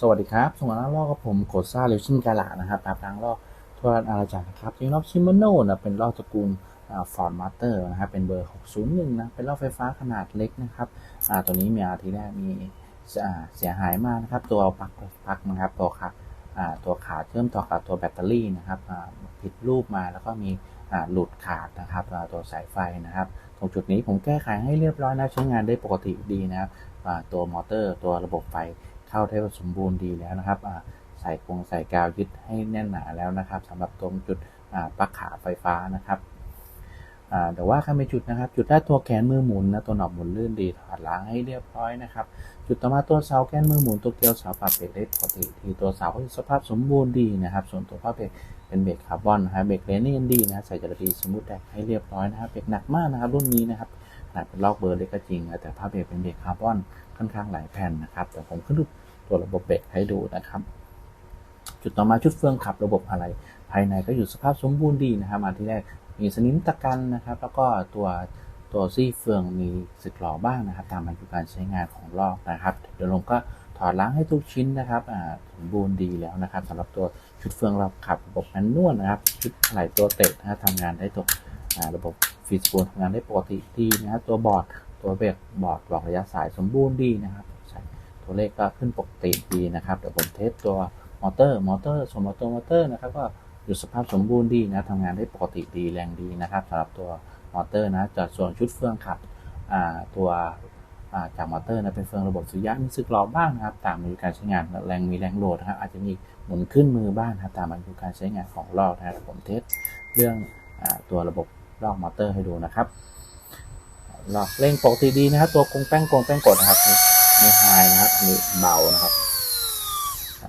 สวัสดีครับส่งล้างลอกกับผมโกซ่าเลชินกาลานะครับตามล้างลอกทั่วอาณาจักรนะครับจริงๆลอกชิมโนนะเป็นลอกตระกูลฟอร์ดมาสเตอร์นะครับเป็นเบอร์ 601 นะ เป็นลอกไฟฟ้าขนาดเล็กนะครับอ่าตัวนี้มีอาทีแรกมีเสียหายมากนะครับ ตัวปลั๊กปลั๊กนะครับตัวขาอ่าตัวขาเชื่อมต่อกับตัวแบตเตอรี่นะครับอ่าผิดรูปมาแล้วก็มีอ่าหลุดขาดนะครับตัวสายไฟนะครับ ตรงจุดนี้ผมแก้ไขให้เรียบร้อยนะใช้งานได้ปกติดีนะครับอ่าตัวมอเตอร์ตัวระบบไฟ เข้าได้สมบูรณ์ดีแล้วนะครับใส่กรงใส่กาวยึดให้แน่นหนาแล้วนะครับสำหรับตรงจุดปลั๊กขาไฟฟ้านะครับแต่ว่าข้าไม่จุดนะครับ จุดได้ตัวแขนมือหมุนนะตัวหนอบหมุนลื่นดีถอดล้างให้เรียบร้อยนะครับ จุดต่อมาตัวเสาแกนมือหมุนตัวเกลียวเสาปรับเบรกได้ปกติที่ตัวเสาก็สภาพสมบูรณ์ดีนะครับ ส่วนตัวผ้าเบรกเป็นเบรกคาร์บอนนะครับเบรกเลนนี่ดีนะใส่จระดีสมูทแดกให้เรียบร้อยนะครับเบรกหนักมากนะครับรุ่นนี้นะครับ ขนาดเป็นลอกเบอร์เล็กก็จริงนะแต่ผ้าเบรกเป็นเบรกคาร์บอนค่อนข้างหลายแผ่นนะครับแต่ผมขึ้นรูปตัวระบบเบรกให้ดูนะครับ จุดต่อมาชุดเฟืองขับระบบอะไร ภายในก็อยู่สภาพสมบูรณ์ดีนะครับมาที่แรกมีสนิมตะกันนะครับ แล้วก็ตัวตัวซี่เฟืองมีสึกหลอบ้างนะครับ ตามอายุการใช้งานของลอกนะครับเดี๋ยวลงก็ถอดล้างให้ทุกชิ้นนะครับสมบูรณ์ดีแล้วนะครับสำหรับตัวชุดเฟืองเราขับระบบแมนนวลนะครับ ชุดไหลตัวเตะนะครับทำงานได้ตัวระบบ ฟีดสปูลทำงานได้ปกติดีนะครับตัวบอร์ดตัวเบรกบอร์ดบอกระยะสายสมบูรณ์ดีนะครับตัวเลขก็ขึ้นปกติดีนะครับเดี๋ยวผมเทสตัวมอเตอร์มอเตอร์ส่วนมอเตอร์มอเตอร์นะครับก็อยู่สภาพสมบูรณ์ดีนะทำงานได้ปกติดีแรงดีนะครับสำหรับตัวมอเตอร์นะจากส่วนชุดเฟืองขับตัวจากมอเตอร์นะเป็นเฟืองระบบสุริยะมีสึกหลอบ้างนะครับตามอายุการใช้งานแรงมีแรงโหลดนะครับอาจจะมีหมุนขึ้นมือบ้างนะครับตามอายุการใช้งานของลอกนะครับผมเทสเรื่องอตัวระบบ ลอกมอเตอร์ให้ดูนะครับลอกเร่งปกติดีนะครับ ตัวกงแป้งกงแป้งกดนะครับไม่ไฮนะครับนนี้เบานะครับ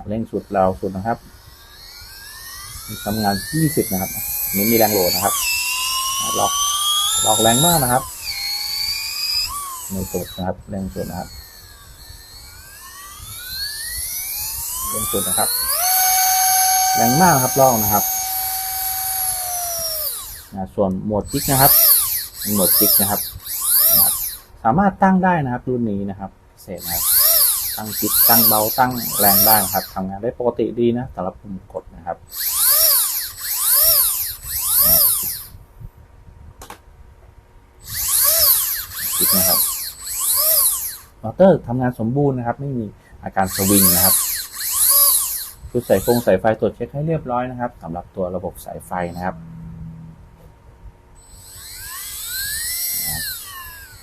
เร่งสุดเราสุดนะครับทำงาน 20 นะครับนนี้มีแรงโหลดนะครับล็อกล็อกแรงมากนะครับในสุดนะครับแรงสุดนะครับแรงสุดนะครับ แรงมากครับลอกนะครับ นะส่วนโหมดจิกนะครับโหมดจิกนะครับนะครับ สามารถตั้งได้นะครับรุ่นนี้นะครับพิเศษนะครับตั้งจิตตั้งเบาตั้งแรงได้นะครับทำงานได้ปกติดีนะสำหรับปุ่มกดนะครับจิตนะครับมอเตอร์ทำงานสมบูรณ์นะครับ ไม่มีอาการสวิงนะครับชุดใส่ฟงสายไฟตรวจเช็คให้เรียบร้อยนะครับสำหรับตัวระบบสายไฟนะครับ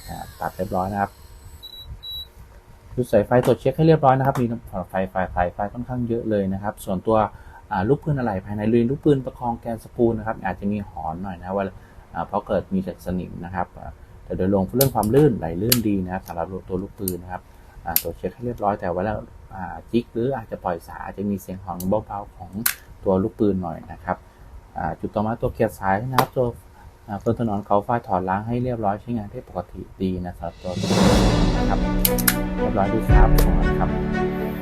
อ่า ตัดเรียบร้อยนะครับดูสายไฟตรวจเช็คให้เรียบร้อยนะครับ มีไฟไฟไฟไฟค่อนข้างเยอะเลยนะครับ ส่วนตัวลูกปืนอะไรภายในลุยลูกปืนประคองแกนสปูลนะครับ อาจจะมีหอนหน่อยนะว่าเพราะเกิดมีจากสนิมนะครับ แต่โดยรวมเรื่องความลื่นไหลลื่นดีนะครับสำหรับตัวลูกปืนนะครับตรวจเช็คให้เรียบร้อยแต่ว่าแล้วจิกหรืออาจจะปล่อยสายอาจจะมีเสียงหอนเบาๆของตัวลูกปืนหน่อยนะครับจุดต่อมาตัวเกียร์สายนะครับตัว เพื่อถนอนเขาฝ้าถอดล้างให้เรียบร้อยใช้งานได้ปกติดีนะครับตัวนี้นะครับเรียบร้อยดีครับขอบคุณครับ